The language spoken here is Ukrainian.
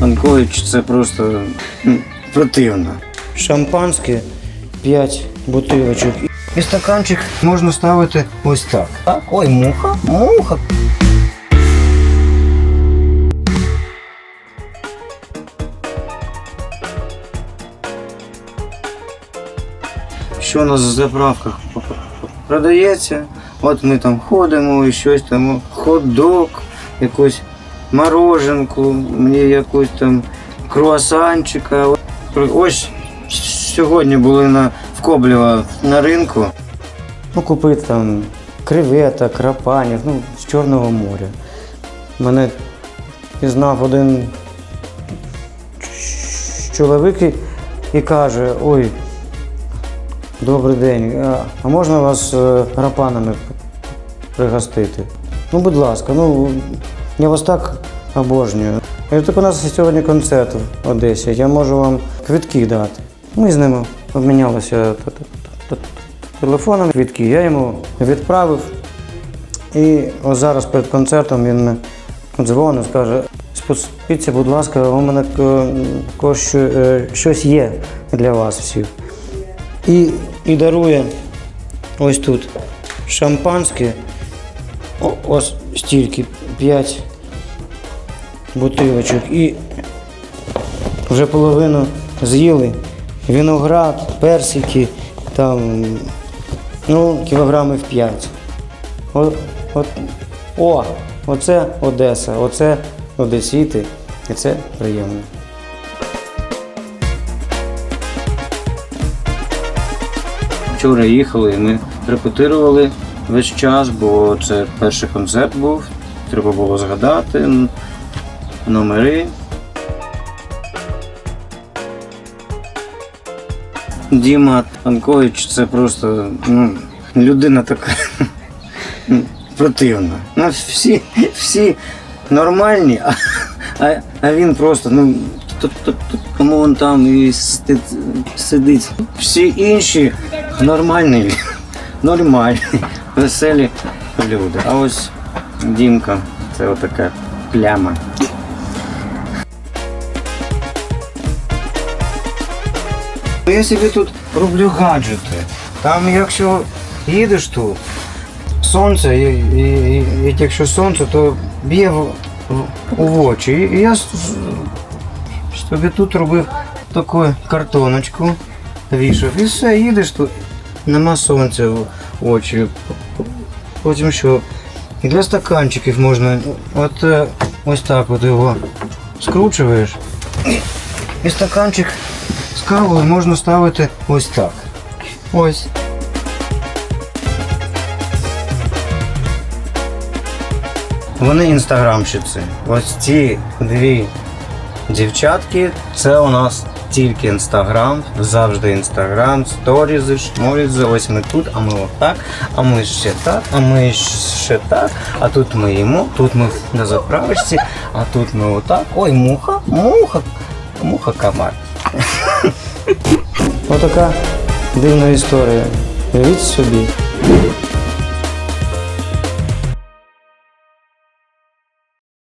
Анкович це просто противно. Шампанське 5 бутилочок. І стаканчик можна ставити ось так. А, Ой, муха, муха. Що у нас в заправках продається? От ми там ходимо і щось там, хот-дог, якусь мороженку, мені якусь там круасанчика. Ось сьогодні були на в Коблєва на ринку. Ну, купити там креветок, крапанів, ну, з Чорного моря. Мене пізнав один чоловік і- і каже, ой, добрий день, а- можна вас е, рапанами пригостити? Ну, будь ласка, ну я вас так обожнюю. Я так у нас сьогодні концерт в Одесі, я можу вам квитки дати. Ми з ними обмінялися телефоном квитки. Я йому відправив. І ось зараз перед концертом він мені дзвонить, скаже, спустіться, будь ласка, у мене е, е, щось є для вас всіх. І, і дарує ось тут шампанське, о, ось стільки, 5 бутилочок. І вже половину з'їли. Виноград, персики, там, ну, кілограмів 5. О, от, о, оце Одеса, оце Одесіти, і це приємно. Вчора їхали, ми репетирували весь час, бо це перший концерт був. Треба було згадати номери. Діма Анкович це просто ну, людина така противна. Ну, всі, всі нормальні, а, а, він просто, ну, тому він там і сидить. Всі інші нормальні, нормальні, веселі люди. А ось Дімка це отака пляма. Я собі тут роблю гаджети. Там, якщо їдеш тут, сонце, і, і, і, і якщо сонце, то б'є в, в, в очі. І я собі тут робив таку картоночку, вішав. І все, їдеш тут, нема сонця в очі. Потім що? І для стаканчиків можна от е, ось так от його скручуєш. І, і стаканчик з кавою можна ставити ось так. Ось. Вони інстаграмщиці. Ось ці дві дівчатки, це у нас тільки інстаграм, завжди інстаграм, сторізи, шморізи. Ось ми тут, а ми отак, а ми ще так, а ми ще так, а тут ми їмо, тут ми на заправочці, а тут ми отак. Ой, муха, муха, муха комар. Отака дивна історія. Уявіть собі.